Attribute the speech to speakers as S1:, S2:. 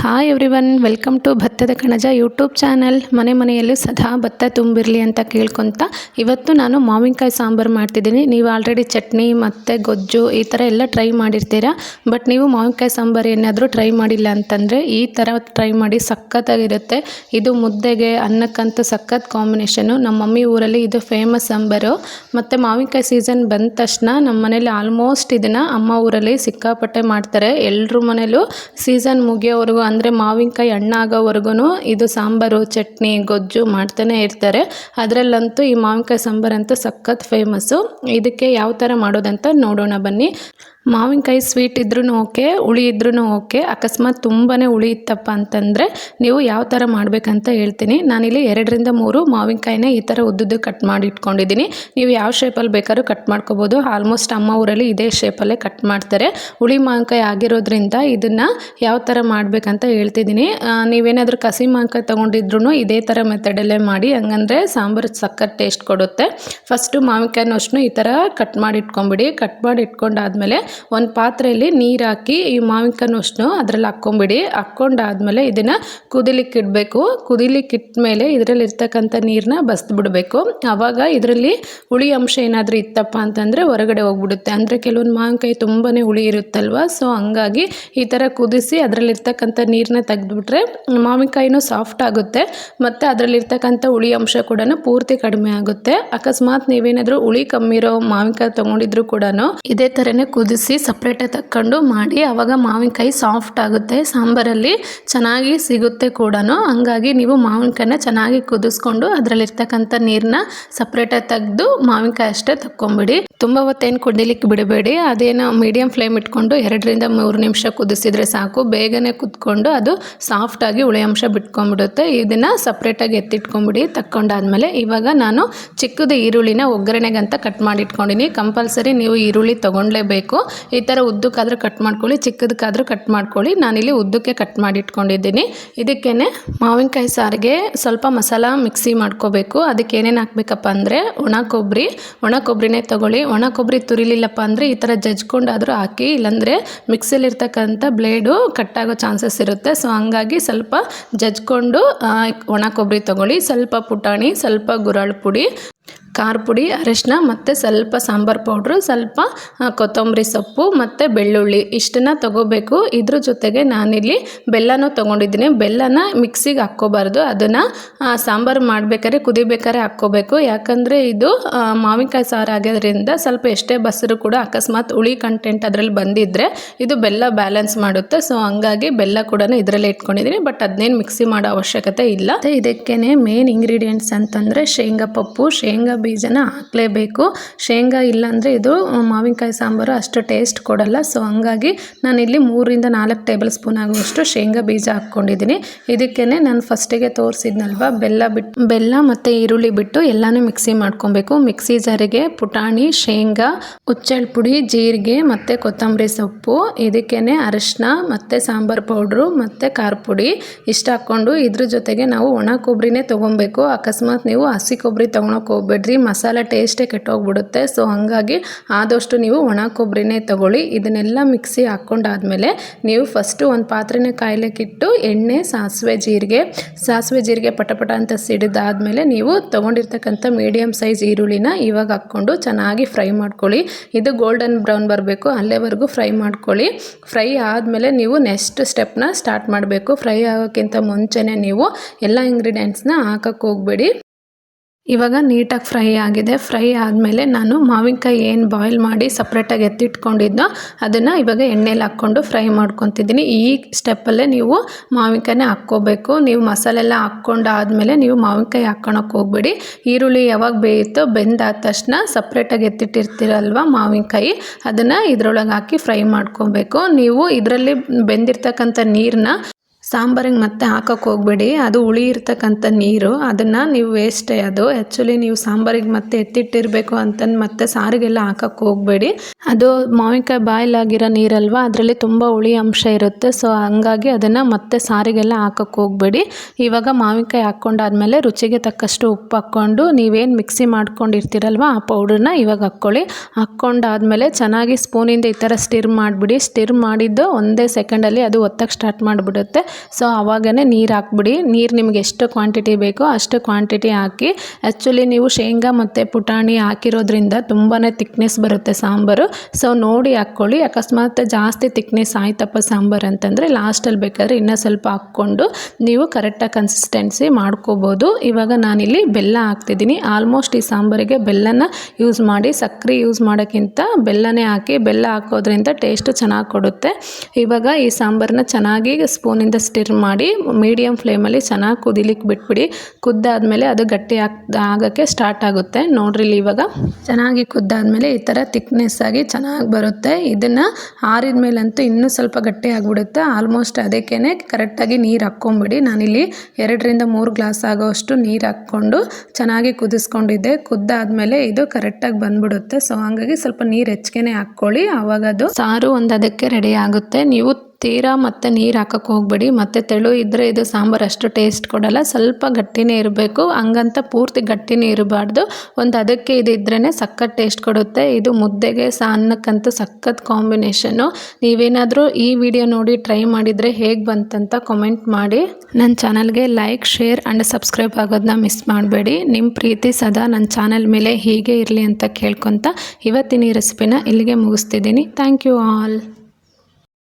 S1: Hi everyone welcome to ಭತ್ತದ ಕಣಜ YouTube channel ಮನೆ ಮನೆಯಲ್ಲಿ ಸದಾ ಭತ್ತ ತುಂಬಿರಲಿ ಅಂತ ಕೇಳ್ಕೊತ ಇವತ್ತು ನಾನು ಮಾವಿನಕಾಯಿ ಸಾಂಬಾರು ಮಾಡ್ತಿದ್ದೀನಿ. ನೀವು ಆಲ್ರೆಡಿ ಚಟ್ನಿ ಮತ್ತು ಗೊಜ್ಜು ಈ ಥರ ಎಲ್ಲ ಟ್ರೈ ಮಾಡಿರ್ತೀರ. ಬಟ್ ನೀವು ಮಾವಿನಕಾಯಿ ಸಾಂಬಾರು ಏನಾದರೂ ಟ್ರೈ ಮಾಡಿಲ್ಲ ಅಂತಂದರೆ ಈ ಥರ ಟ್ರೈ ಮಾಡಿ ಸಖತ್ತಾಗಿರುತ್ತೆ. ಇದು ಮುದ್ದೆಗೆ ಅನ್ನಕ್ಕಂತೂ ಸಖತ್ ಕಾಂಬಿನೇಷನು ನಮ್ಮ ಮಮ್ಮಿ ಊರಲ್ಲಿ ಇದು ಫೇಮಸ್ ಸಾಂಬಾರು. ಮತ್ತು ಮಾವಿನಕಾಯಿ ಸೀಸನ್ ಬಂದ ತಕ್ಷಣ ನಮ್ಮ ಮನೇಲಿ ಆಲ್ಮೋಸ್ಟ್ ಇದನ್ನು ಅಮ್ಮ ಊರಲ್ಲಿ ಸಿಕ್ಕಾಪಟ್ಟೆ ಮಾಡ್ತಾರೆ. ಎಲ್ಲರೂ ಮನೇಲೂ ಸೀಸನ್ ಮುಗಿಯೋವರೆಗೂ ಅಂದರೆ ಮಾವಿನಕಾಯಿ ಹಣ್ಣಾಗೋವರೆಗೂ ಇದು ಸಾಂಬಾರು, ಚಟ್ನಿ, ಗೊಜ್ಜು ಮಾಡ್ತಾನೆ ಇರ್ತಾರೆ. ಅದರಲ್ಲಂತೂ ಈ ಮಾವಿನಕಾಯಿ ಸಾಂಬಾರಂತೂ ಸಖತ್ ಫೇಮಸ್ಸು ಇದಕ್ಕೆ ಯಾವ ಥರ ಮಾಡೋದಂತ ನೋಡೋಣ ಬನ್ನಿ. ಮಾವಿನಕಾಯಿ ಸ್ವೀಟ್ ಇದ್ರೂ ಓಕೆ ಹುಳಿ ಇದ್ರೂ ಓಕೆ ಅಕಸ್ಮಾತ್ ತುಂಬಾ ಹುಳಿ ಇತ್ತಪ್ಪ ಅಂತಂದರೆ ನೀವು ಯಾವ ಥರ ಮಾಡಬೇಕಂತ ಹೇಳ್ತೀನಿ. ನಾನಿಲ್ಲಿ ಎರಡರಿಂದ ಮೂರು ಮಾವಿನಕಾಯಿನ ಈ ಥರ ಉದ್ದುದ್ದು ಕಟ್ ಮಾಡಿ ಇಟ್ಕೊಂಡಿದ್ದೀನಿ. ನೀವು ಯಾವ ಶೇಪಲ್ಲಿ ಬೇಕಾದ್ರೂ ಕಟ್ ಮಾಡ್ಕೋಬೋದು. ಆಲ್ಮೋಸ್ಟ್ ಅಮ್ಮ ಊರಲ್ಲಿ ಇದೇ ಶೇಪಲ್ಲೇ ಕಟ್ ಮಾಡ್ತಾರೆ. ಹುಳಿ ಮಾವಿನಕಾಯಿ ಆಗಿರೋದ್ರಿಂದ ಇದನ್ನು ಯಾವ ಥರ ಮಾಡಬೇಕಂತ ಹೇಳ್ತಿದ್ದೀನಿ. ನೀವೇನಾದರೂ ಕಸಿ ಮಾವಿನಕಾಯಿ ತೊಗೊಂಡಿದ್ರು ಇದೇ ಥರ ಮೆಥಡಲ್ಲೇ ಮಾಡಿ, ಹಂಗಂದರೆ ಸಾಂಬಾರು ಸಕ್ಕರೆ ಟೇಸ್ಟ್ ಕೊಡುತ್ತೆ. ಫಸ್ಟು ಮಾವಿನಕಾಯಿನೂ ಅಷ್ಟು ಈ ಥರ ಕಟ್ ಮಾಡಿ ಇಟ್ಕೊಂಬಿಡಿ. ಕಟ್ ಮಾಡಿ ಇಟ್ಕೊಂಡಾದ್ಮೇಲೆ ಒಂದು ಪಾತ್ರೆಯಲ್ಲಿ ನೀರು ಹಾಕಿ, ಈ ಮಾವಿನಕಾಯಿನಷ್ಟು ಅದರಲ್ಲಿ ಹಾಕ್ಕೊಂಬಿಡಿ. ಹಾಕ್ಕೊಂಡಾದ್ಮೇಲೆ ಇದನ್ನು ಕುದಿಲಿಕ್ಕೆ ಇಡಬೇಕು. ಕುದಿಲಿಕ್ಕೆ ಇಟ್ಟ ಇದರಲ್ಲಿ ಇರ್ತಕ್ಕಂಥ ನೀರನ್ನ ಬಸ್ದುಬಿಡಬೇಕು ಆವಾಗ ಇದರಲ್ಲಿ ಹುಳಿ ಅಂಶ ಏನಾದರೂ ಇತ್ತಪ್ಪ ಅಂತಂದರೆ ಹೊರಗಡೆ ಹೋಗ್ಬಿಡುತ್ತೆ. ಅಂದರೆ ಕೆಲವೊಂದು ಮಾವಿನಕಾಯಿ ತುಂಬಾ ಹುಳಿ ಇರುತ್ತಲ್ವ? ಸೊ ಹಂಗಾಗಿ ಈ ಥರ ಕುದಿಸಿ ಅದರಲ್ಲಿರ್ತಕ್ಕಂಥ ನೀರನ್ನ ತೆಗೆದುಬಿಟ್ರೆ ಮಾವಿನಕಾಯಿನೂ ಸಾಫ್ಟ್ ಆಗುತ್ತೆ. ಮತ್ತು ಅದರಲ್ಲಿರ್ತಕ್ಕಂಥ ಹುಳಿ ಅಂಶ ಕೂಡ ಪೂರ್ತಿ ಕಡಿಮೆ ಆಗುತ್ತೆ. ಅಕಸ್ಮಾತ್ ನೀವೇನಾದರೂ ಹುಳಿ ಕಮ್ಮಿ ಇರೋ ಮಾವಿನಕಾಯಿ ತೊಗೊಂಡಿದ್ರು ಕೂಡ ಇದೇ ಥರನೇ ಕುದಿಸಿ ಕುದಿಸಿ ಸಪ್ರೇಟಾಗಿ ತಕ್ಕೊಂಡು ಮಾಡಿ ಆವಾಗ ಮಾವಿನಕಾಯಿ ಸಾಫ್ಟ್ ಆಗುತ್ತೆ, ಸಾಂಬಾರಲ್ಲಿ ಚೆನ್ನಾಗಿ ಸಿಗುತ್ತೆ ಕೂಡ ಹಂಗಾಗಿ ನೀವು ಮಾವಿನಕಾಯಿನ ಚೆನ್ನಾಗಿ ಕುದಿಸ್ಕೊಂಡು ಅದರಲ್ಲಿರ್ತಕ್ಕಂಥ ನೀರನ್ನ ಸಪ್ರೇಟಾಗಿ ತೆಗೆದು ಮಾವಿನಕಾಯಿ ಅಷ್ಟೇ ತಕ್ಕೊಂಬಿಡಿ. ತುಂಬ ಹೊತ್ತೇನು ಕುದಿಲಿಕ್ಕೆ ಬಿಡಬೇಡಿ. ಅದೇನು ಮೀಡಿಯಮ್ ಫ್ಲೇಮ್ ಇಟ್ಕೊಂಡು ಎರಡರಿಂದ ಮೂರು ನಿಮಿಷ ಕುದಿಸಿದ್ರೆ ಸಾಕು. ಬೇಗನೆ ಕುದ್ಕೊಂಡು ಅದು ಸಾಫ್ಟಾಗಿ ಹುಳಿ ಅಂಶ ಬಿಟ್ಕೊಂಡ್ಬಿಡುತ್ತೆ ಇದನ್ನು ಸಪ್ರೇಟಾಗಿ ಎತ್ತಿಟ್ಕೊಂಬಿಡಿ. ತಕ್ಕೊಂಡಾದ್ಮೇಲೆ ಇವಾಗ ನಾನು ಚಿಕ್ಕದು ಈರುಳ್ಳಿನ ಒಗ್ಗರಣೆಗಂತ ಕಟ್ ಮಾಡಿಟ್ಕೊಂಡಿನಿ. ಕಂಪಲ್ಸರಿ ನೀವು ಈರುಳ್ಳಿ ತೊಗೊಳ್ಲೇಬೇಕು ಈ ಥರ ಉದ್ದಕ್ಕಾದರೂ ಕಟ್ ಮಾಡ್ಕೊಳ್ಳಿ, ಚಿಕ್ಕದಕ್ಕಾದರೂ ಕಟ್ ಮಾಡ್ಕೊಳ್ಳಿ. ನಾನಿಲ್ಲಿ ಉದ್ದಕ್ಕೆ ಕಟ್ ಮಾಡಿ ಇಟ್ಕೊಂಡಿದ್ದೀನಿ ಇದಕ್ಕೇ ಮಾವಿನಕಾಯಿ ಸಾರಿಗೆ ಸ್ವಲ್ಪ ಮಸಾಲ ಮಿಕ್ಸಿ ಮಾಡ್ಕೋಬೇಕು. ಅದಕ್ಕೆ ಏನೇನು ಹಾಕ್ಬೇಕಪ್ಪ ಅಂದರೆ ಒಣ ಕೊಬ್ಬರಿ ಒಣ ಕೊಬ್ಬರಿನೇ ತೊಗೊಳ್ಳಿ. ಒಣ ಕೊಬ್ಬರಿ ತುರಿಲಿಲ್ಲಪ್ಪ ಅಂದರೆ ಈ ಥರ ಜಜ್ಕೊಂಡಾದರೂ ಹಾಕಿ, ಇಲ್ಲಾಂದರೆ ಮಿಕ್ಸಿಲಿರ್ತಕ್ಕಂಥ ಬ್ಲೇಡು ಕಟ್ಟಾಗೋ ಚಾನ್ಸಸ್ ಇರುತ್ತೆ. ಸೊ ಹಂಗಾಗಿ ಸ್ವಲ್ಪ ಜಜ್ಕೊಂಡು ಒಣ ಕೊಬ್ಬರಿ ತೊಗೊಳ್ಳಿ. ಸ್ವಲ್ಪ ಪುಟಾಣಿ, ಸ್ವಲ್ಪ ಗುರಾಳ್ ಪುಡಿ ಖಾರ ಪುಡಿ, ಅರಿಶಿನ ಮತ್ತು ಸ್ವಲ್ಪ ಸಾಂಬಾರು ಪೌಡ್ರು ಸ್ವಲ್ಪ ಕೊತ್ತಂಬರಿ ಸೊಪ್ಪು ಮತ್ತು ಬೆಳ್ಳುಳ್ಳಿ ಇಷ್ಟನ್ನು ತೊಗೋಬೇಕು. ಇದ್ರ ಜೊತೆಗೆ ನಾನಿಲ್ಲಿ ಬೆಲ್ಲನೂ ತೊಗೊಂಡಿದ್ದೀನಿ. ಬೆಲ್ಲನ ಮಿಕ್ಸಿಗೆ ಹಾಕ್ಕೋಬಾರ್ದು. ಅದನ್ನು ಸಾಂಬಾರು ಮಾಡಬೇಕಾದ್ರೆ ಕುದಿಬೇಕಾದ್ರೆ ಹಾಕ್ಕೋಬೇಕು. ಯಾಕಂದರೆ ಇದು ಮಾವಿನಕಾಯಿ ಸಾರು ಆಗೋದ್ರಿಂದ ಸ್ವಲ್ಪ ಎಷ್ಟೇ ಬಸರು ಕೂಡ ಅಕಸ್ಮಾತ್ ಹುಳಿ ಕಂಟೆಂಟ್ ಅದರಲ್ಲಿ ಬಂದಿದ್ದರೆ ಇದು ಬೆಲ್ಲ ಬ್ಯಾಲೆನ್ಸ್ ಮಾಡುತ್ತೆ. ಸೊ ಹಂಗಾಗಿ ಬೆಲ್ಲ ಕೂಡ ಇದರಲ್ಲೇ ಇಟ್ಕೊಂಡಿದ್ದೀನಿ. ಬಟ್ ಅದನ್ನೇನು ಮಿಕ್ಸಿ ಮಾಡೋ ಅವಶ್ಯಕತೆ ಇಲ್ಲ. ಇದಕ್ಕೇ ಮೇನ್ ಇಂಗ್ರೀಡಿಯೆಂಟ್ಸ್ ಅಂತಂದರೆ ಶೇಂಗಾ ಪಪ್ಪು, ಶೇಂಗಾ ಬೀಜನ ಹಾಕಲೇಬೇಕು. ಶೇಂಗಾ ಇಲ್ಲಾಂದರೆ ಇದು ಮಾವಿನಕಾಯಿ ಸಾಂಬಾರು ಅಷ್ಟು ಟೇಸ್ಟ್ ಕೊಡಲ್ಲ. ಸೊ ಹಂಗಾಗಿ ನಾನಿಲ್ಲಿ ಮೂರಿಂದ ನಾಲ್ಕು ಟೇಬಲ್ ಸ್ಪೂನ್ ಆಗುವಷ್ಟು ಶೇಂಗಾ ಬೀಜ ಹಾಕ್ಕೊಂಡಿದ್ದೀನಿ. ಇದಕ್ಕೇ ನಾನು ಫಸ್ಟಿಗೆ ತೋರಿಸಿದ್ನಲ್ವ, ಬೆಲ್ಲ ಬಿಟ್ಟು ಬೆಲ್ಲ ಮತ್ತು ಈರುಳ್ಳಿ ಬಿಟ್ಟು ಎಲ್ಲನೂ ಮಿಕ್ಸಿ ಮಾಡ್ಕೊಬೇಕು. ಮಿಕ್ಸಿ ಜಾರಿಗೆ ಪುಟಾಣಿ, ಶೇಂಗಾ ಹುಚ್ಚೆಳ್ ಪುಡಿ ಜೀರಿಗೆ ಮತ್ತು ಕೊತ್ತಂಬರಿ ಸೊಪ್ಪು ಇದಕ್ಕೇ ಅರಿಶಿನ ಮತ್ತು ಸಾಂಬಾರು ಪೌಡ್ರು ಮತ್ತು ಖಾರ ಪುಡಿ ಇಷ್ಟು ಹಾಕ್ಕೊಂಡು ಇದ್ರ ಜೊತೆಗೆ ನಾವು ಒಣ ಕೊಬ್ಬರಿನೇ ತೊಗೊಬೇಕು. ಅಕಸ್ಮಾತ್ ನೀವು ಹಸಿ ಕೊಬ್ಬರಿ ತೊಗೊಳಕ್ಕೆ ಹೋಗ್ಬೇಡ್ರಿ. ಮಸಾಲೆ ಟೇಸ್ಟೇ ಕೆಟ್ಟೋಗ್ಬಿಡುತ್ತೆ. ಸೊ ಹಾಗಾಗಿ ಆದಷ್ಟು ನೀವು ಒಣ ಕೊಬ್ಬರಿನೇ ತೊಗೊಳ್ಳಿ. ಇದನ್ನೆಲ್ಲ ಮಿಕ್ಸಿ ಹಾಕ್ಕೊಂಡಾದ್ಮೇಲೆ ನೀವು ಫಸ್ಟು ಒಂದು ಪಾತ್ರೆನೇ ಕಾಯ್ಲಿಕ್ಕಿಟ್ಟು ಎಣ್ಣೆ, ಸಾಸಿವೆ ಜೀರಿಗೆ ಸಾಸಿವೆ ಜೀರಿಗೆ ಪಟಪಟ ಅಂತ ಸಿಡಿದಾದಮೇಲೆ ನೀವು ತೊಗೊಂಡಿರ್ತಕ್ಕಂಥ ಮೀಡಿಯಮ್ ಸೈಜ್ ಈರುಳ್ಳಿನ ಇವಾಗ ಹಾಕ್ಕೊಂಡು ಚೆನ್ನಾಗಿ ಫ್ರೈ ಮಾಡ್ಕೊಳ್ಳಿ. ಇದು ಗೋಲ್ಡನ್ ಬ್ರೌನ್ ಬರಬೇಕು, ಅಲ್ಲೇವರೆಗೂ ಫ್ರೈ ಮಾಡ್ಕೊಳ್ಳಿ. ಫ್ರೈ ಆದಮೇಲೆ ನೀವು ನೆಕ್ಸ್ಟ್ ಸ್ಟೆಪ್ನ ಸ್ಟಾರ್ಟ್ ಮಾಡಬೇಕು. ಫ್ರೈ ಆಗೋಕ್ಕಿಂತ ಮುಂಚೆನೇ ನೀವು ಎಲ್ಲ ಇಂಗ್ರೀಡಿಯೆಂಟ್ಸ್ನ ಹಾಕಕ್ಕೆ ಹೋಗಬೇಡಿ. ಇವಾಗ ನೀಟಾಗಿ ಫ್ರೈ ಆಗಿದೆ. ಫ್ರೈ ಆದಮೇಲೆ ನಾನು ಮಾವಿನಕಾಯಿ ಏನು ಬಾಯ್ಲ್ ಮಾಡಿ ಸಪ್ರೇಟಾಗಿ ಎತ್ತಿಟ್ಕೊಂಡಿದ್ದೋ ಅದನ್ನು ಇವಾಗ ಎಣ್ಣೆಲಿ ಹಾಕ್ಕೊಂಡು ಫ್ರೈ ಮಾಡ್ಕೊತಿದ್ದೀನಿ. ಈ ಸ್ಟೆಪ್ಪಲ್ಲೇ ನೀವು ಮಾವಿನಕಾಯಿನೇ ಹಾಕ್ಕೋಬೇಕು. ನೀವು ಮಸಾಲೆ ಎಲ್ಲ ಹಾಕ್ಕೊಂಡಾದ್ಮೇಲೆ ನೀವು ಮಾವಿನಕಾಯಿ ಹಾಕ್ಕೊಳಕ್ಕೆ ಹೋಗ್ಬೇಡಿ. ಈರುಳ್ಳಿ ಯಾವಾಗ ಬೇಯುತ್ತೋ ಬೆಂದಾದ ತಕ್ಷಣ ಸಪ್ರೇಟಾಗಿ ಎತ್ತಿಟ್ಟಿರ್ತೀರಲ್ವ ಮಾವಿನಕಾಯಿ, ಅದನ್ನು ಇದ್ರೊಳಗೆ ಹಾಕಿ ಫ್ರೈ ಮಾಡ್ಕೊಬೇಕು. ನೀವು ಇದರಲ್ಲಿ ಬೆಂದಿರ್ತಕ್ಕಂಥ ನೀರನ್ನ ಸಾಂಬಾರಿಗೆ ಮತ್ತೆ ಹಾಕೋಕ್ಕೆ ಹೋಗಬೇಡಿ. ಅದು ಹುಳಿ ಇರ್ತಕ್ಕಂಥ ನೀರು. ಅದನ್ನು ನೀವು ವೇಸ್ಟೇ ಅದು. ಆ್ಯಕ್ಚುಲಿ ನೀವು ಸಾಂಬಾರಿಗೆ ಮತ್ತೆ ಎತ್ತಿಟ್ಟಿರಬೇಕು ಅಂತಂದು ಮತ್ತೆ ಸಾರಿಗೆಲ್ಲ ಹಾಕೋಕ್ಕೆ ಹೋಗಬೇಡಿ. ಅದು ಮಾವಿನಕಾಯಿ ಬಾಯ್ಲ್ ಆಗಿರೋ ನೀರಲ್ವ? ಅದರಲ್ಲಿ ತುಂಬ ಹುಳಿ ಅಂಶ ಇರುತ್ತೆ. ಸೊ ಹಂಗಾಗಿ ಅದನ್ನು ಮತ್ತೆ ಸಾರಿಗೆಲ್ಲ ಹಾಕೋಕ್ಕೆ ಹೋಗಬೇಡಿ. ಇವಾಗ ಮಾವಿನಕಾಯಿ ಹಾಕ್ಕೊಂಡಾದ್ಮೇಲೆ ರುಚಿಗೆ ತಕ್ಕಷ್ಟು ಉಪ್ಪು ಹಾಕ್ಕೊಂಡು ನೀವೇನು ಮಿಕ್ಸಿ ಮಾಡ್ಕೊಂಡಿರ್ತೀರಲ್ವ, ಆ ಪೌಡ್ರನ್ನ ಇವಾಗ ಹಾಕ್ಕೊಳ್ಳಿ. ಹಾಕ್ಕೊಂಡಾದ್ಮೇಲೆ ಚೆನ್ನಾಗಿ ಸ್ಪೂನಿಂದ ಈ ಥರ ಸ್ಟಿರ್ ಮಾಡಿಬಿಡಿ. ಸ್ಟಿರ್ ಮಾಡಿದ್ದು ಒಂದೇ ಸೆಕೆಂಡಲ್ಲಿ ಅದು ಒತ್ತಕ್ಕೆ ಸ್ಟಾರ್ಟ್ ಮಾಡಿಬಿಡುತ್ತೆ. ಸೊ ಆವಾಗನೇ ನೀರು ಹಾಕ್ಬಿಡಿ. ನೀರು ನಿಮ್ಗೆ ಎಷ್ಟು ಕ್ವಾಂಟಿಟಿ ಬೇಕೋ ಅಷ್ಟು ಕ್ವಾಂಟಿಟಿ ಹಾಕಿ. ಆ್ಯಕ್ಚುಲಿ ನೀವು ಶೇಂಗಾ ಮತ್ತು ಪುಟಾಣಿ ಹಾಕಿರೋದ್ರಿಂದ ತುಂಬಾ ತಿಕ್ನೆಸ್ ಬರುತ್ತೆ ಸಾಂಬಾರು. ಸೊ ನೋಡಿ ಹಾಕ್ಕೊಳ್ಳಿ. ಅಕಸ್ಮಾತ್ ಜಾಸ್ತಿ ತಿಕ್ನೆಸ್ ಆಯ್ತಪ್ಪ ಸಾಂಬಾರು ಅಂತಂದರೆ ಲಾಸ್ಟಲ್ಲಿ ಬೇಕಾದ್ರೆ ಇನ್ನೂ ಸ್ವಲ್ಪ ಹಾಕ್ಕೊಂಡು ನೀವು ಕರೆಕ್ಟಾಗಿ ಕನ್ಸಿಸ್ಟೆನ್ಸಿ ಮಾಡ್ಕೋಬೋದು. ಇವಾಗ ನಾನಿಲ್ಲಿ ಬೆಲ್ಲ ಹಾಕ್ತಿದ್ದೀನಿ. ಆಲ್ಮೋಸ್ಟ್ ಈ ಸಾಂಬಾರಿಗೆ ಬೆಲ್ಲನ ಯೂಸ್ ಮಾಡಿ ಸಕ್ಕರೆ ಯೂಸ್ ಮಾಡೋಕ್ಕಿಂತ ಬೆಲ್ಲನೇ ಹಾಕಿ, ಬೆಲ್ಲ ಹಾಕೋದ್ರಿಂದ ಟೇಸ್ಟು ಚೆನ್ನಾಗಿ ಕೊಡುತ್ತೆ. ಇವಾಗ ಈ ಸಾಂಬಾರನ್ನ ಚೆನ್ನಾಗಿ ಸ್ಪೂನಿಂದ ಸ್ಟಿರ್ ಮಾಡಿ ಮೀಡಿಯಮ್ ಫ್ಲೇಮಲ್ಲಿ ಚೆನ್ನಾಗಿ ಕುದಿಲಿಕ್ಕೆ ಬಿಟ್ಬಿಡಿ. ಕುದ್ದಾದಮೇಲೆ ಅದು ಗಟ್ಟಿ ಆಗ್, ಆಗೋಕ್ಕೆ ಸ್ಟಾರ್ಟ್ ಆಗುತ್ತೆ. ನೋಡ್ರಿ ಇಲ್ಲಿ ಇವಾಗ. ಚೆನ್ನಾಗಿ ಕುದ್ದಾದಮೇಲೆ ಈ ಥರ ತಿಕ್ನೆಸ್ ಆಗಿ ಚೆನ್ನಾಗಿ ಬರುತ್ತೆ. ಇದನ್ನು ಆರಿದ ಮೇಲಂತೂ ಇನ್ನೂ ಸ್ವಲ್ಪ ಗಟ್ಟಿ ಆಗಿಬಿಡುತ್ತೆ. ಆಲ್ಮೋಸ್ಟ್ ಅದಕ್ಕೇ ಕರೆಕ್ಟಾಗಿ ನೀರು ಹಾಕ್ಕೊಂಬಿಡಿ. ನಾನಿಲ್ಲಿ ಎರಡರಿಂದ ಮೂರು ಗ್ಲಾಸ್ ಆಗೋಷ್ಟು ನೀರು ಹಾಕ್ಕೊಂಡು ಚೆನ್ನಾಗಿ ಕುದಿಸ್ಕೊಂಡಿದ್ದೆ. ಕುದ್ದಾದಮೇಲೆ ಇದು ಕರೆಕ್ಟಾಗಿ ಬಂದ್ಬಿಡುತ್ತೆ. ಸೊ ಹಾಗಾಗಿ ಸ್ವಲ್ಪ ನೀರು ಹೆಚ್ಚಿಗೆ ಹಾಕ್ಕೊಳ್ಳಿ. ಆವಾಗ ಅದು ಸಾರು ಒಂದು ಅದಕ್ಕೆ ರೆಡಿ ಆಗುತ್ತೆ. ನೀವು ತೀರಾ ಮತ್ತೆ ನೀರು ಹಾಕಕ್ಕೆ ಹೋಗಬೇಡಿ. ಮತ್ತು ತೆಳು ಇದ್ದರೆ ಇದು ಸಾಂಬಾರು ಅಷ್ಟು ಟೇಸ್ಟ್ ಕೊಡಲ್ಲ. ಸ್ವಲ್ಪ ಗಟ್ಟಿನೇ ಇರಬೇಕು. ಹಂಗಂತ ಪೂರ್ತಿ ಗಟ್ಟಿನೇ ಇರಬಾರ್ದು. ಒಂದು ಅದಕ್ಕೆ ಇದು ಇದ್ರೇ ಸಖತ್ ಟೇಸ್ಟ್ ಕೊಡುತ್ತೆ. ಇದು ಮುದ್ದೆಗೆ ಅನ್ನಕ್ಕಂತೂ ಸಖತ್ ಕಾಂಬಿನೇಷನ್ನು ನೀವೇನಾದರೂ ಈ ವಿಡಿಯೋ ನೋಡಿ ಟ್ರೈ ಮಾಡಿದರೆ ಹೇಗೆ ಬಂತಂತ ಕಮೆಂಟ್ ಮಾಡಿ. ನನ್ನ ಚಾನಲ್ಗೆ ಲೈಕ್ ಶೇರ್ ಆ್ಯಂಡ್ ಸಬ್ಸ್ಕ್ರೈಬ್ ಆಗೋದನ್ನ ಮಿಸ್ ಮಾಡಬೇಡಿ. ನಿಮ್ಮ ಪ್ರೀತಿ ಸದಾ ನನ್ನ ಚಾನಲ್ ಮೇಲೆ ಹೀಗೆ ಇರಲಿ ಅಂತ ಕೇಳ್ಕೊತ ಇವತ್ತಿನ ಈ ರೆಸಿಪಿನ ಇಲ್ಲಿಗೆ ಮುಗಿಸ್ತಿದ್ದೀನಿ. Thank you all